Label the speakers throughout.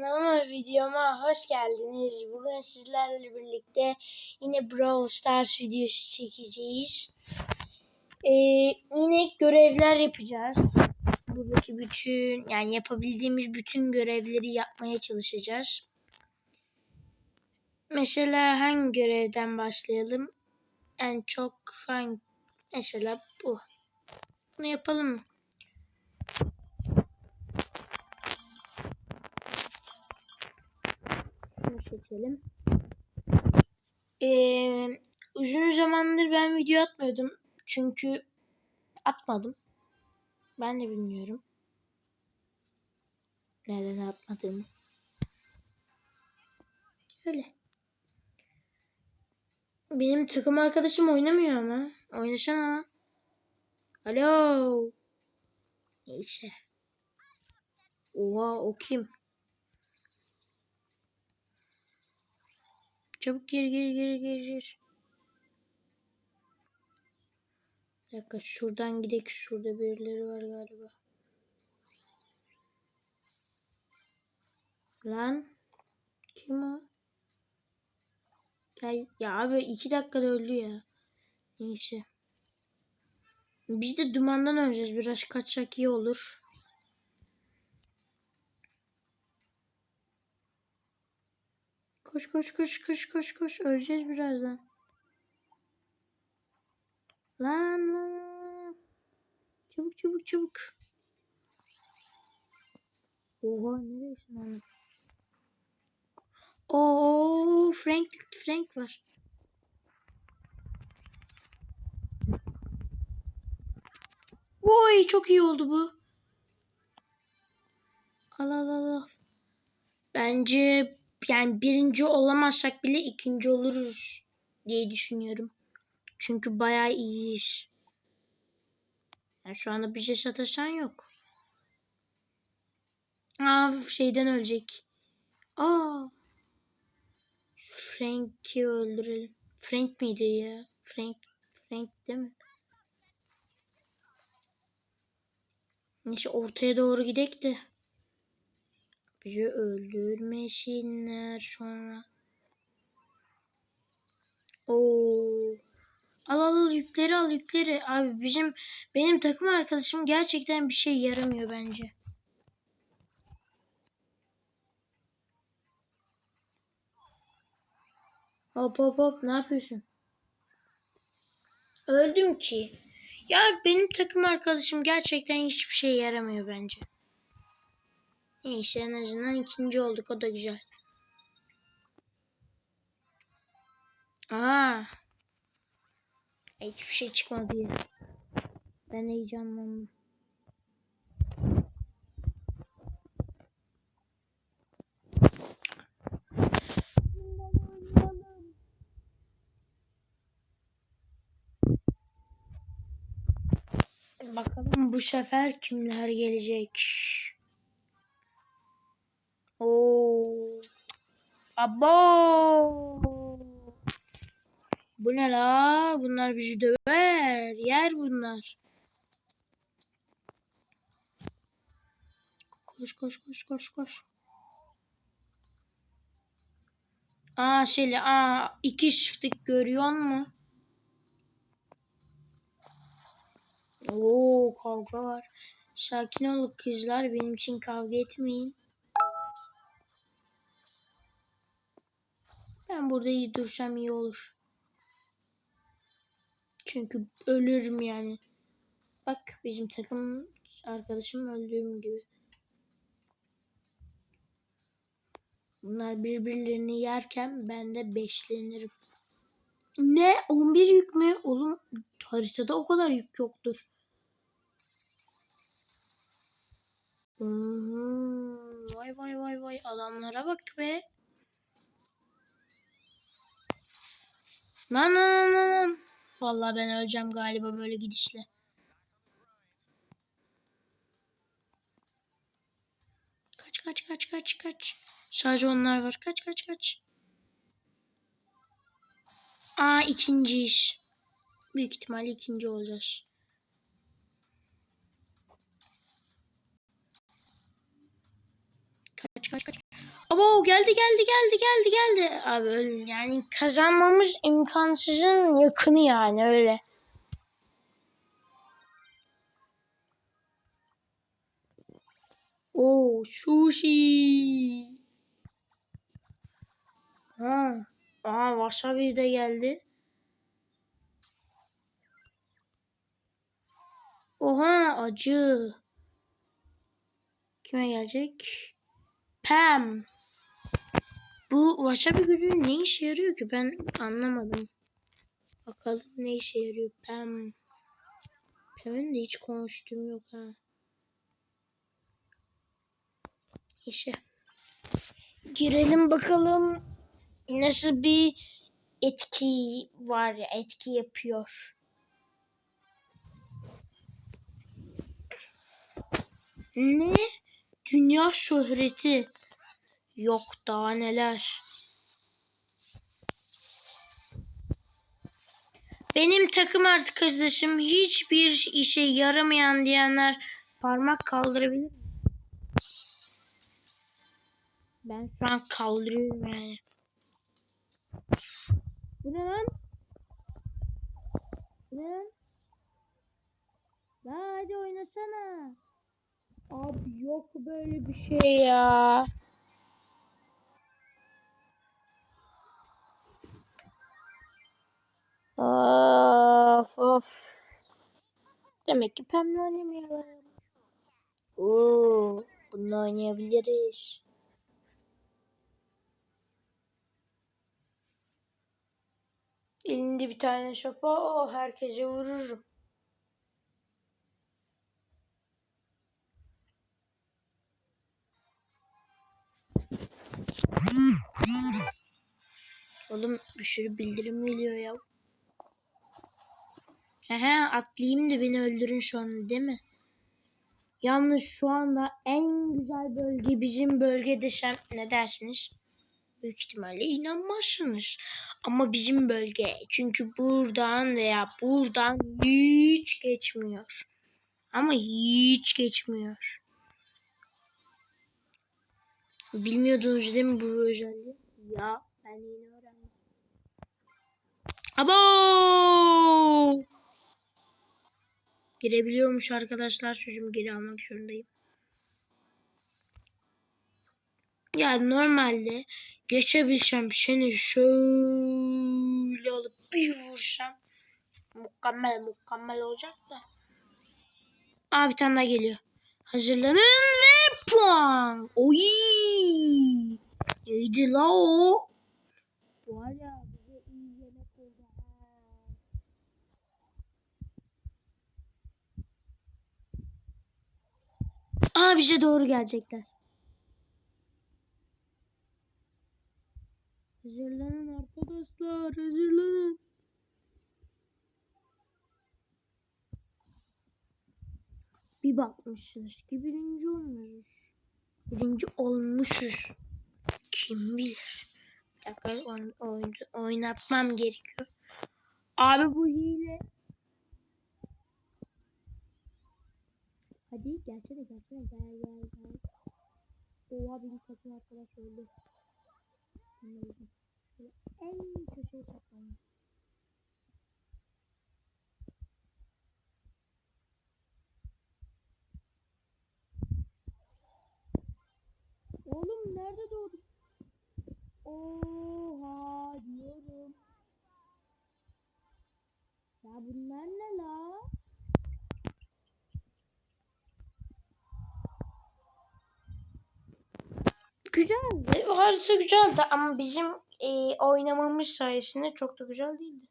Speaker 1: Kanalıma videoma hoş geldiniz. Bugün sizlerle birlikte yine Brawl Stars videosu çekeceğiz. Ee, yine görevler yapacağız. Buradaki bütün yani yapabildiğimiz bütün görevleri yapmaya çalışacağız. Mesela hangi görevden başlayalım? En çok hangi mesela bu. Bunu yapalım mı? Seçelim. Ee, uzun zamandır ben video atmıyordum. Çünkü atmadım. Ben de bilmiyorum. Neden atmadığımı. Öyle. Benim takım arkadaşım oynamıyor ama. Oynasana. Alo. Neyse. Oha o kim? Çabuk gir gir gir gir gir. Bir dakika şuradan gidelim. Şurada birileri var galiba. Lan. Kim o? Ya, ya abi iki dakikada öldü ya. Neyse. Biz de dumandan öleceğiz. Biraz kaçsak iyi olur. Koş koş koş koş koş koş. Öleceğiz birazdan. Lan lan. Çabuk çabuk çabuk. Oha neredesin lan? Oo Frank Frank var. Oy çok iyi oldu bu. Al al al. Bence yani birinci olamazsak bile ikinci oluruz diye düşünüyorum. Çünkü bayağı iyiyiz. Yani şu anda bir şey sataşan yok. Aa şeyden ölecek. Aa. Frank'i öldürelim. Frank miydi ya? Frank. Frank değil mi? Neyse ortaya doğru gidek de. Bizi öldürmesinler sonra. Oo. Al al yükleri al yükleri. Abi bizim benim takım arkadaşım gerçekten bir şey yaramıyor bence. Hop hop hop ne yapıyorsun? Öldüm ki. Ya benim takım arkadaşım gerçekten hiçbir şey yaramıyor bence. Neyse en azından ikinci olduk o da güzel. Aa. Hiçbir şey çıkmadı ya. Ben heyecanlandım. Bakalım bu sefer kimler gelecek? Oo. Abo. Bu ne la? Bunlar bizi döver. Yer bunlar. Koş koş koş koş koş. Aa şeyle aa iki çıktık görüyor musun? Oo kavga var. Sakin olun kızlar benim için kavga etmeyin. Ben burada iyi dursam iyi olur. Çünkü ölürüm yani. Bak bizim takım arkadaşım öldüğüm gibi. Bunlar birbirlerini yerken ben de beşlenirim. Ne? 11 yük mü? Oğlum haritada o kadar yük yoktur. Hmm, vay vay vay vay adamlara bak be. Lan lan lan lan. Vallahi ben öleceğim galiba böyle gidişle. Kaç kaç kaç kaç kaç. Sadece onlar var. Kaç kaç kaç. Aa ikinci iş. Büyük ihtimal ikinci olacağız. Kaç kaç kaç. Abo geldi geldi geldi geldi geldi. Abi öyle yani kazanmamız imkansızın yakını yani öyle. Oo sushi. Ha. Aa wasabi de geldi. Oha acı. Kime gelecek? Pam. Bu wasabi gücü ne işe yarıyor ki ben anlamadım. Bakalım ne işe yarıyor Pam. Pam'ın de hiç konuştuğum yok ha. İşte. Girelim bakalım nasıl bir etki var ya etki yapıyor. Ne? Dünya şöhreti. Yok daha neler. Benim takım arkadaşım hiçbir işe yaramayan diyenler parmak kaldırabilir mi? Ben şu an kaldırıyorum yani. Bu ne lan? Ne lan? Lan hadi oynasana. Abi yok böyle bir şey ya. Of of. Demek ki Pem'le oynamayalım. Oo, bunu oynayabiliriz. Elinde bir tane şopa, o herkese vururum. Oğlum bir sürü bildirim geliyor ya. Ehe atlayayım da beni öldürün şu an değil mi? Yalnız şu anda en güzel bölge bizim bölge desem ne dersiniz? Büyük ihtimalle inanmazsınız. Ama bizim bölge. Çünkü buradan veya buradan hiç geçmiyor. Ama hiç geçmiyor. Bilmiyordunuz değil mi bu özelliği? Ya ben yeni öğrendim. Abo! Girebiliyormuş arkadaşlar. Sözümü geri almak zorundayım. Ya normalde geçebilsem seni şöyle alıp bir vursam mükemmel mükemmel olacak da. Aa bir tane daha geliyor. Hazırlanın ve puan. Oy! Neydi la o? Var ya bize iyi yemek oldu. ha. Aa bize doğru gelecekler. Hazırlanın arkadaşlar, hazırlanın. Bir bakmışsınız ki birinci olmuşuz. Birinci olmuşuz. Kim bilir. Bir dakika oyn- oyn- oynatmam gerekiyor. Abi bu hile. Hadi gelsene gelsene gel gel gel. Oha benim takım arkadaş öldü. Şöyle en köşeye saklanayım. Oğlum nerede doğdun? Oha diyorum. Ya bunlar ne la? Güzeldi. Harita güzeldi ama bizim e, oynamamız sayesinde çok da güzel değildi.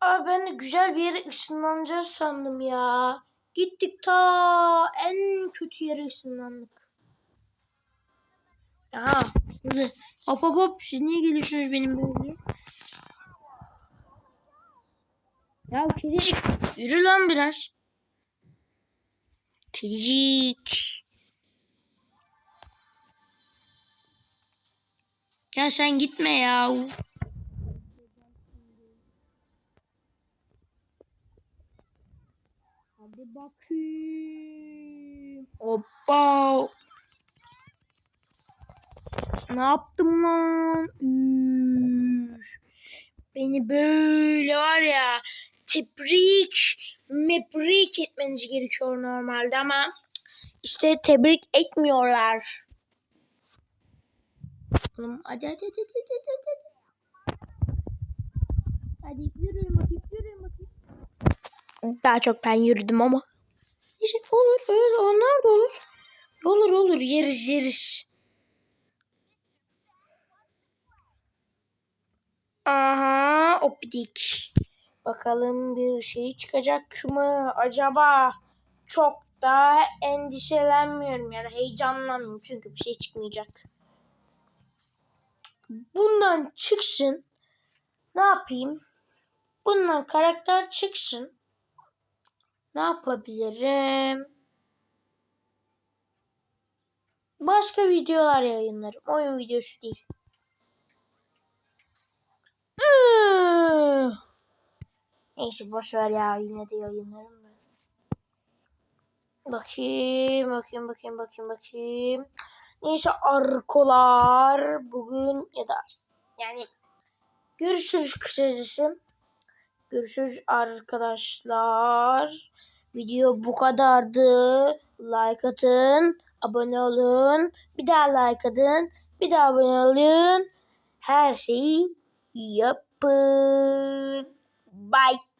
Speaker 1: Abi ben de güzel bir yere ışınlanacağız sandım ya. Gittik ta en kötü yere ışınlandık. Aha şimdi hop hop hop siz niye geliyorsunuz benim böyle? Ya kedicik yürü lan biraz. Kedicik. Ya sen gitme ya. Hadi bakayım. Hoppa. Ne yaptım lan? Üf. Beni böyle var ya tebrik, mebrik etmeniz gerekiyor normalde ama işte tebrik etmiyorlar. Oğlum hadi hadi hadi hadi hadi. hadi. Hadi yürüyün bakayım yürüyün bakayım. Daha çok ben yürüdüm ama. İşte olur öyle onlar da olur. Olur olur yeriz yeriz. Aha opidik. Bakalım bir şey çıkacak mı acaba? Çok da endişelenmiyorum yani heyecanlanmıyorum çünkü bir şey çıkmayacak. Bundan çıksın. Ne yapayım? Bundan karakter çıksın. Ne yapabilirim? Başka videolar yayınlarım. Oyun videosu değil. Neyse boş ver ya yine de yayınlarım. Bakayım, bakayım, bakayım, bakayım, bakayım. Neyse arkolar bugün ya da yani görüşürüz kısacası. Görüşürüz arkadaşlar. Video bu kadardı. Like atın, abone olun. Bir daha like atın, bir daha abone olun. Her şeyi yapın. Bye.